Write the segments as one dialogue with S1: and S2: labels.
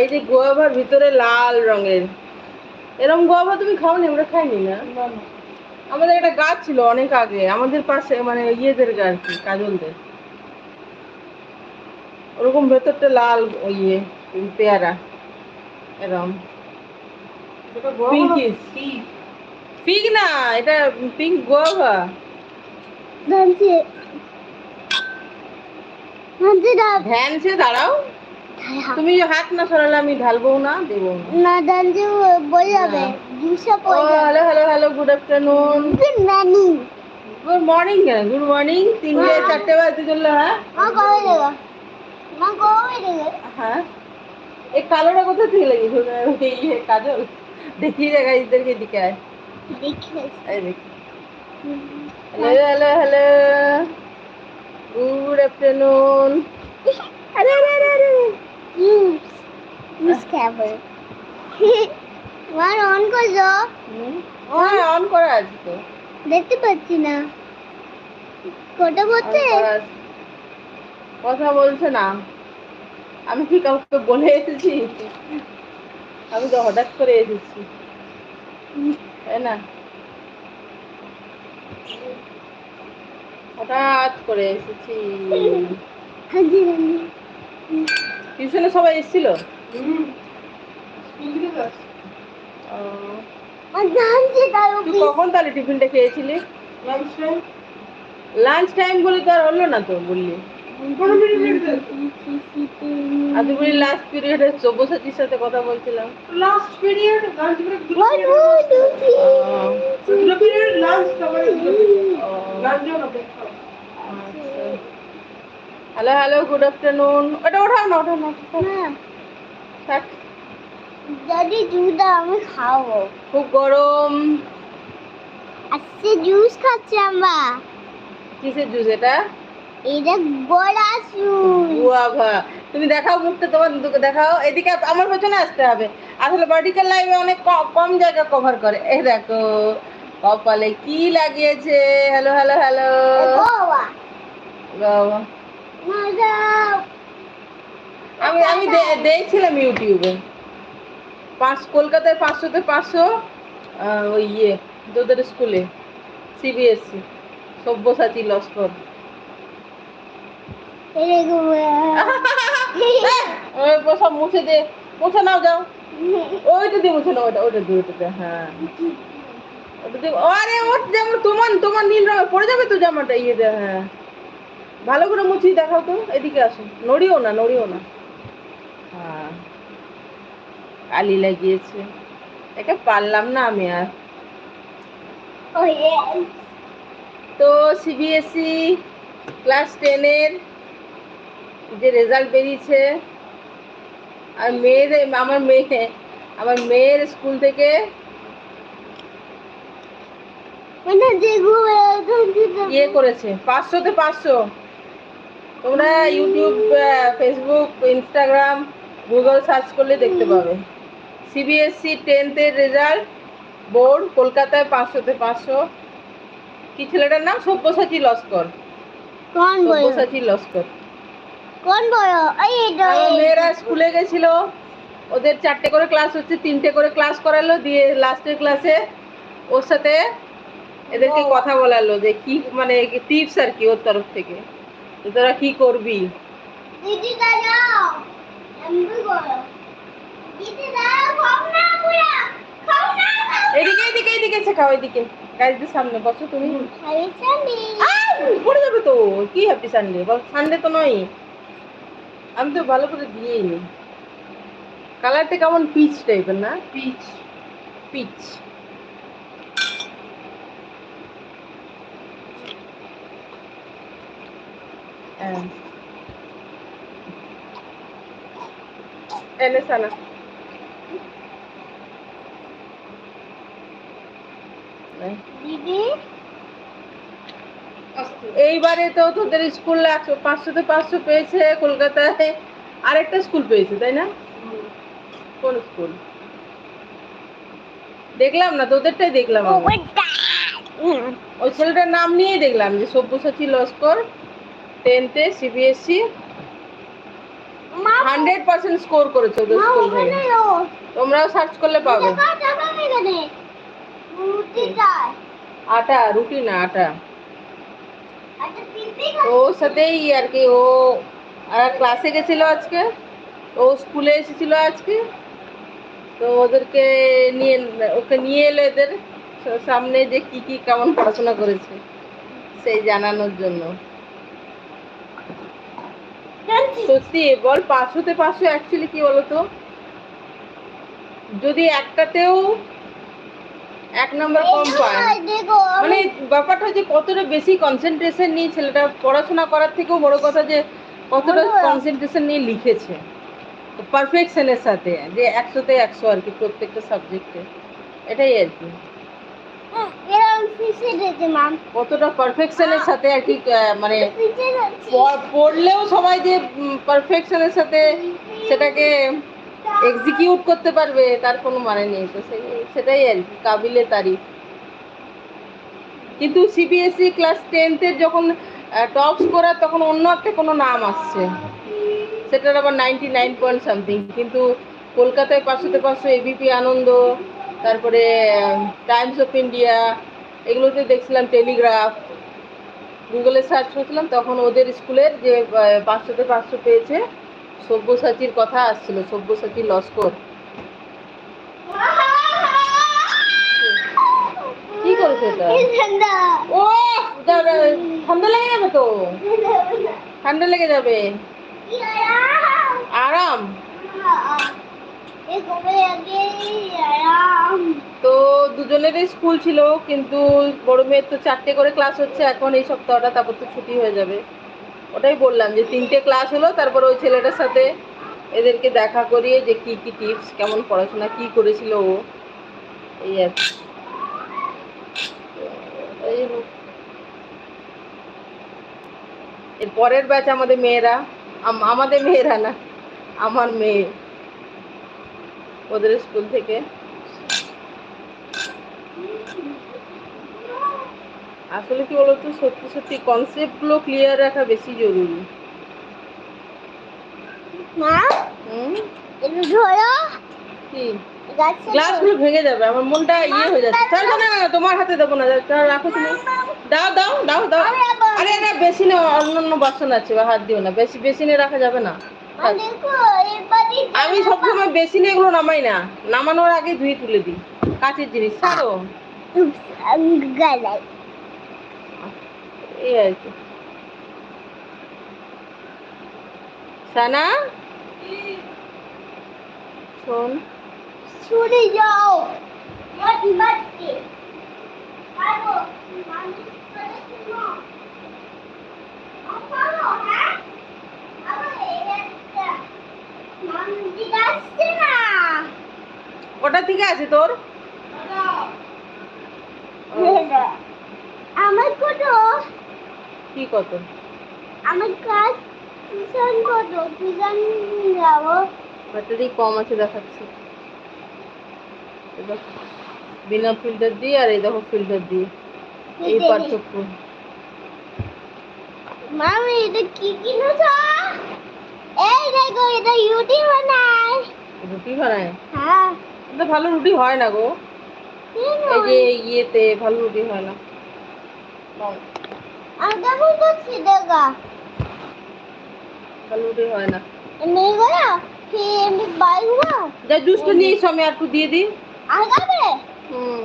S1: এই যে গোয়াভার ভিতরে লাল রঙের। এরকম গোয়াভা তুমি খাওনি? আমরা খাইনি না। আমাদের একটা গাছ ছিল অনেক আগে। আমাদের পাশে মানে ইয়েদের কি কাজলদের। ওরকম ভেতরটা লাল ওই ইয়ে পেয়ারা। এরকম পিঙ্ক না এটা পিঙ্ক গোয়াভা
S2: দাঁড়িয়ে দাঁড়িয়ে
S1: ধ্যান সে দাঁড়াও। তুমি যে হাত না সরালে আমি ঢালবো না দেবো না।
S2: না বই যাবে দুশো পড়ে যাবে
S1: hello hello hello good afternoon
S2: good morning
S1: good morning good morning তিনটে
S2: হ্যাঁ।
S1: চারটে বাজতে চলল হ্যাঁ?
S2: মা কবে দেবো মা কবে দেবে
S1: হ্যাঁ। এই কালোটা কোথা থেকে লেগেছে? এই ইয়ে কাজল। দেখিয়ে দেখা ইদেরকে দিকে আয়।
S2: দেখি
S1: এই দেখি। Hello hello hello. Good afternoon আরে আরে আরে আরে।
S2: ইউজ খাবে আমার অন করছ
S1: হ্যাঁ অন করা আছে তো।
S2: দেখতে পাচ্ছি না। কটা বলছে?
S1: করা। কথা বলছে না। আমি কি কাউকে বলে এসেছি? আমি তো হঠাৎ করে এসেছি। তাই না? হঠাৎ করে এসেছি। টিউশনে সবাই এসেছিল? তুই কখন তাহলে টিফিনটা খেয়েছিলি? লাঞ্চ টাইম বলে তো আর হলো না তো বললি। আর তুই বলি লাস্ট পিরিয়ডে সব্যসাচীর সাথে কথা বলছিলাম।
S3: লাস্ট পিরিয়ড লাঞ্চ লাঞ্চ তারপরে
S1: ও,
S3: লাঞ্চ না
S1: হ্যালো হ্যালো গুড আফটারনুন ওটা ওঠাও না ওঠাও না। না থাক।
S2: যদি আমি খাব।
S1: খুব গরম।
S2: আজকে জুস খাচ্ছি আমরা।
S1: কিসের জুস এটা?
S2: এটা গোড়া জুস
S1: গুয়াভা তুমি দেখাও মুখটা তোমার দেখাও। এদিকে আমার পেছনে আসতে হবে। আসলে ভার্টিক্যাল লাইভে অনেক কম জায়গা কভার করে। এই দেখো কপালে কি লাগিয়েছে? হ্যালো হ্যালো হ্যালো বাবা। আমি আমি দেখছিলাম ইউটিউবে। পাঁচ কলকাতায় পাঁচশোতে পাঁচশো ওই ইয়ে তোদের স্কুলে সিবিএসসি সব্যসাচী লস্কর। সব মুছে দে মুছে নাও যাও। ওইটা দিয়ে মুছে নাও দিয়ে হ্যাঁ। ওটা দিয়ে আরে ওর যেমন তোমার তোমার নীল রঙে পড়ে যাবে তো জামাটা ইয়ে দে হ্যাঁ। ভালো করে মুছিয়ে দেখাও তো এদিকে আসো নড়িও না নড়িও না। হ্যাঁ। কালি লাগিয়েছে। একে পারলাম না আমি আর। তো সিবিএসই ক্লাস টেনের যে রেজাল্ট বেরিয়েছে আর মেয়ের আমার মেয়ে আমার মেয়ের স্কুল থেকে
S2: মানে
S1: ইয়ে করেছে পাঁচশোতে পাঁচশো। তোমরা YouTube Facebook Instagram Google search করলে দেখতে পাবে। সিবিএসসি টেন্থের রেজাল্ট বোর্ড কলকাতায় পাঁচশোতে পাঁচশো। কি ছেলেটার নাম? সব্যসাচী লস্কর। সব্যসাচী লস্কর।
S2: কোন
S1: মেয়েরা স্কুলে গেছিল। ওদের চারটে করে ক্লাস হচ্ছে তিনটে করে ক্লাস করালো দিয়ে লাস্টের ক্লাসে ওর সাথে এদেরকে কথা বলালো যে কি মানে টিপস আর কি ওর তরফ থেকে। তোরা কি করবি?
S2: দিদি দাঁড়াও এমবি করো দিদি দাঁড়াও খাও না পুরা খাও না
S1: এদিকে এদিকে এদিকে এসে খাও এদিকে। গাড়িতে সামনে বসো তুমি।
S2: খাইছানি
S1: পড়ে যাবে তো। কি হ্যাপি সানডে সানডে তো নয়। আমি তো ভালো করে দিয়েই নি। কালারটা কেমন পিচ টাইপের না?
S3: পিচ
S1: পিচ এনে সানা।
S2: দিদি?
S3: আস্তে
S1: এইবারে তো তোদের স্কুল একশো পাঁচশোতে পাঁচশো পেয়েছে কলকাতায়। আরেকটা স্কুল পেয়েছে তাই না? কোন স্কুল? দেখলাম না তোদেরটাই দেখলাম ওই ছেলেটার নাম নিয়েই দেখলাম যে সব্যসাচী লস্কর। টেন্থে সিবিএসসি হান্ড্রেড পার্সেন্ট স্কোর করেছে ওদের স্কুল থেকে তোমরাও সার্চ করলে পাবে। আটা রুটি না আটা।
S2: আচ্ছা
S1: ওর সাথেই আর কি ও আর ক্লাসে গেছিল আজকে। ও স্কুলে এসেছিল আজকে। তো ওদেরকে নিয়ে ওকে নিয়ে এলো এদের। সামনে যে কি কি কেমন পড়াশোনা করেছে সেই জানানোর জন্য। সত্যি বল পাঁচশোতে পাঁচশো অ্যাকচুয়ালি কি বলতো? যদি একটাতেও এক নম্বর কম পায় মানে ব্যাপারটা হচ্ছে কতটা বেশি কনসেন্ট্রেশন নিয়ে ছেলেটা পড়াশোনা করার থেকেও বড় কথা যে কতটা কনসেন্ট্রেশন নিয়ে লিখেছে। পারফেকশনের সাথে যে একশোতে একশো আর কি প্রত্যেকটা সাবজেক্টে এটাই আর কি। কতটা পারফেকশনের সাথে আর কি মানে পড়লেও সবাই যে পারফেকশনের সাথে সেটাকে এক্সিকিউট করতে পারবে তার কোনো মানে নেই। তো সেটাই আর কি কাবিলে তারিফ কিন্তু সিবিএসই ক্লাস টেন্থের যখন টপ স্কোরার তখন অন্য একটা কোনো নাম আসছে। সেটার আবার নাইনটি নাইন পয়েন্ট সামথিং কিন্তু কলকাতায় পাঁচশোতে পাঁচশো এবিপি আনন্দ তারপরে টাইমস অফ ইন্ডিয়া এগুলোতে দেখছিলাম টেলিগ্রাফ গুগলে সার্চ করছিলাম তখন ওদের স্কুলের যে পাঁচশোতে পাঁচশো পেয়েছে সব্যসাচীর কথা আসছিল সব্যসাচী লস্কর কি করেছে এটা? ও ঠান্ডা লেগে যাবে তো? ঠান্ডা লেগে যাবে। আরাম
S2: এই কবে আগে আরাম
S1: তো দুজনেরই স্কুল ছিল, কিন্তু বড় মেয়ের তো চারটে করে ক্লাস হচ্ছে, এখন এই সপ্তাহটা তারপর তো ছুটি হয়ে যাবে। ওটাই বললাম যে তিনটে ক্লাস হলো, তারপর ওই ছেলেটার সাথে এদেরকে দেখা করিয়ে যে কি কি টিপস, কেমন পড়াশোনা, কি করেছিল ও। এই আর। এর পরের ব্যাচ আমাদের মেয়েরা আমাদের মেয়েরা না, আমার মেয়ে। ওদের স্কুল থেকে। আসলে কি বলতো সত্যি সত্যি কনসেপ্টগুলো ক্লিয়ার রাখা বেশি জরুরি।
S2: মা
S1: হুম?
S2: একটু ধরো।
S1: কি? গ্লাসগুলো ভেঙে যাবে আমার মনটা ইয়ে হয়ে যাচ্ছে। না তোমার হাতে দেবো না রাখো তুমি। দাও দাও দাও দাও। আরে না বেসিনে অন্য অন্য বাসন আছে বা হাত দিও না বেশি বেসিনে রাখা যাবে না। আমি সবসময় বেসিনে এগুলো নামাই না। নামানোর আগে ধুয়ে তুলে দিই। কাঁচের জিনিস ছাড়ো এই সানা? শোন।
S2: যাও।
S1: ওটা থেকে আছে তোর?
S2: আমার কত
S1: কি কত
S2: আমার কাজ কত যাব।
S1: ব্যাটারি কম আছে দেখাচ্ছে। বিনা ফিল্টার দিয়ে আর এই দেখো ফিল্টার দিয়ে। এই পার্থক্য।
S2: মামি এটা কি কিনেছ? এই দেখো এটা ইউটি বানায়।
S1: রুটি বানায়?
S2: হ্যাঁ।
S1: কিন্তু ভালো রুটি হয় না গো। এই যে ইয়েতে ভালো রুটি হয় না।
S2: আমি কেমন করছি দেখা?
S1: ভালো রুটি হয় না।
S2: নেই গয়া কি এমনি বাইক হুয়া
S1: যা জুসটা নিয়ে এসো আমি আর একটু দিয়ে দিই।
S2: আগাবে?
S1: হুম।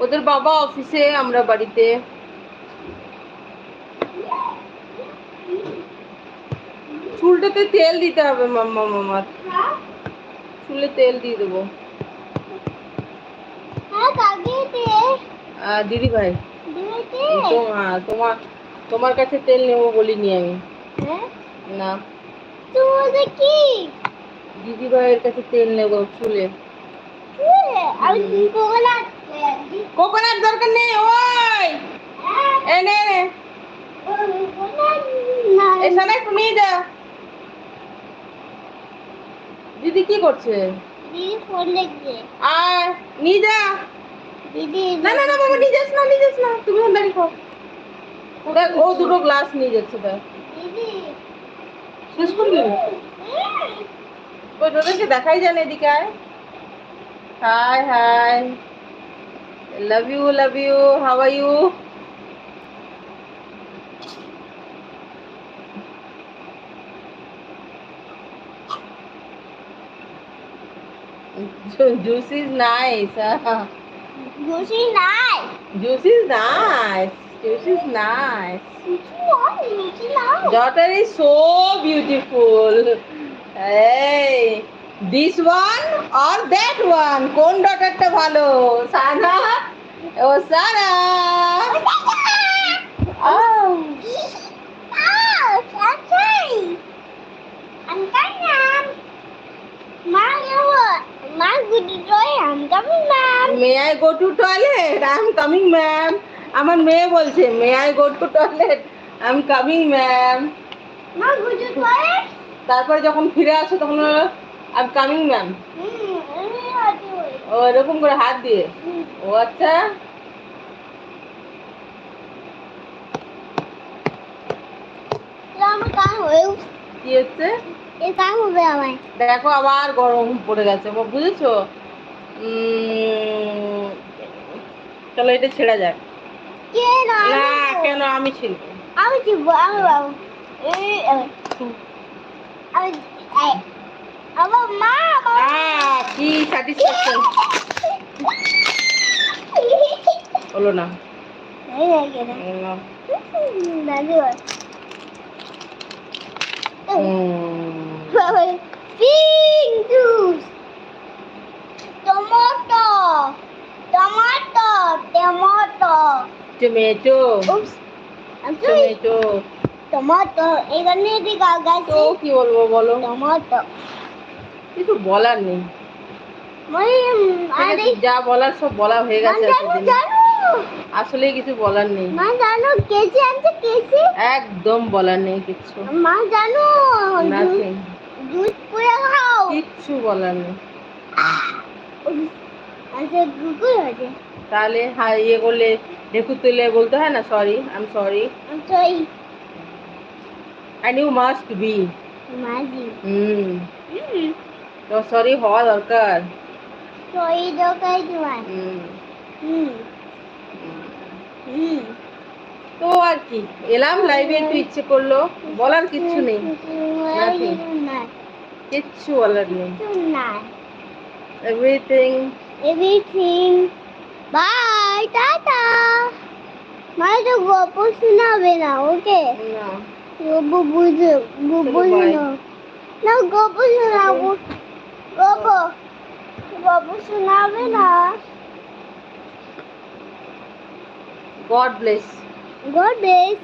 S1: ওদের বাবা অফিসে আমরা বাড়িতে। চুলটাতে তেল দিতে হবে মাম্মা মামার চুলে তেল দিয়ে দেবো।
S2: হ্যাঁ
S1: দিদি ভাই। তোমার কাছে তেল নেব বলিনি আমি।
S2: হ্যাঁ?
S1: না।
S2: কি?
S1: দিদি ভাইয়ের কাছে তেল নেব চুলে।
S2: কোকোনাট
S1: দরকার নেই ওই! এনে নে নে। এখানে একটু নিয়ে যা দিদি কি করছে?
S2: দিদি ফোন দেখছে।
S1: আয় নিয়ে
S2: দিদি
S1: না না না বাবা নিয়ে যাস না নিয়ে যাস না। তুমি ওখানে দাঁড়িয়ে দেখ ও দুটো গ্লাস নিয়ে যাচ্ছে দেখ। শেষ করে ওই তোদেরকে দেখাই যায় না এদিকে আয়। Hi hi. Love you love you R you Juice is nice. huh?
S2: খুশি নাই
S1: Juice is nice. Juice is nice.
S2: খুশি নাই খুশি নাই
S1: Daughter is so beautiful. Hey, this one or that one? কোন ডটারটা ভালো সানা ও সানা Oh,
S2: Oh, okay. Mom.
S1: may I go to toilet? I'm coming, ma'am. আমার মেয়ে বলছে may I go to toilet I
S2: am coming ma'am.
S1: তারপরে যখন ফিরে আসে তখন আই এম কামিং ম্যাম. ও এরকম করে হাত দিয়ে. ও আচ্ছা কি হচ্ছে দেখো আবার গরম পড়ে গেছে বুঝেছ? চলো এটা ছেড়ে যাক।
S2: না
S1: কেন আমি ছিলব?
S2: আমি চিবো আমি বাবু। এই আমি আমার মা
S1: কি স্যাটিসফ্যাকশন হলো না।
S2: এই লাগে
S1: উম,
S2: pink juice tomato tomato tomato
S1: tomato
S2: oops আমি সরি
S1: টমেটো
S2: টমেটো এখানে দিকে
S1: তো
S2: গাছে
S1: কি বলব বলো?
S2: টমেটো
S1: কিছু বলার নেই।
S2: মানে আরে
S1: যা বলার সব বলা হয়ে গেছে আসলে কিছু বলার নেই।
S2: মা জানো কেজি আনছে কেজি?
S1: একদম বলার নেই কিচ্ছু
S2: মা জানো
S1: নাথিং
S2: দুধ পুরে খাও।
S1: কিচ্ছু বলার নেই।
S2: আচ্ছা
S1: তাহলে হ্যাঁ ইয়ে করলে ঢেকু তুলে বলতে হয় না? সরি আই এম সরি
S2: আচ্ছা এই
S1: and you must be hmm তো সরি হওয়া দরকার।
S2: দোকাই তোমার।
S1: হুম
S2: হুম হুম
S1: তো আর কি এলাম লাইভে একটু ইচ্ছে করল বলার কিচ্ছু নেই। কিচ্ছু বলার নেই। এভরিথিং
S2: এভরিথিং বাই টাটা মা তো গল্প শোনাবে না ওকে?
S1: না।
S2: গল্প বুঝে গল্প না গল্প শোনাবো। গল্প। গল্প শোনাবে না।
S1: God bless
S2: god bless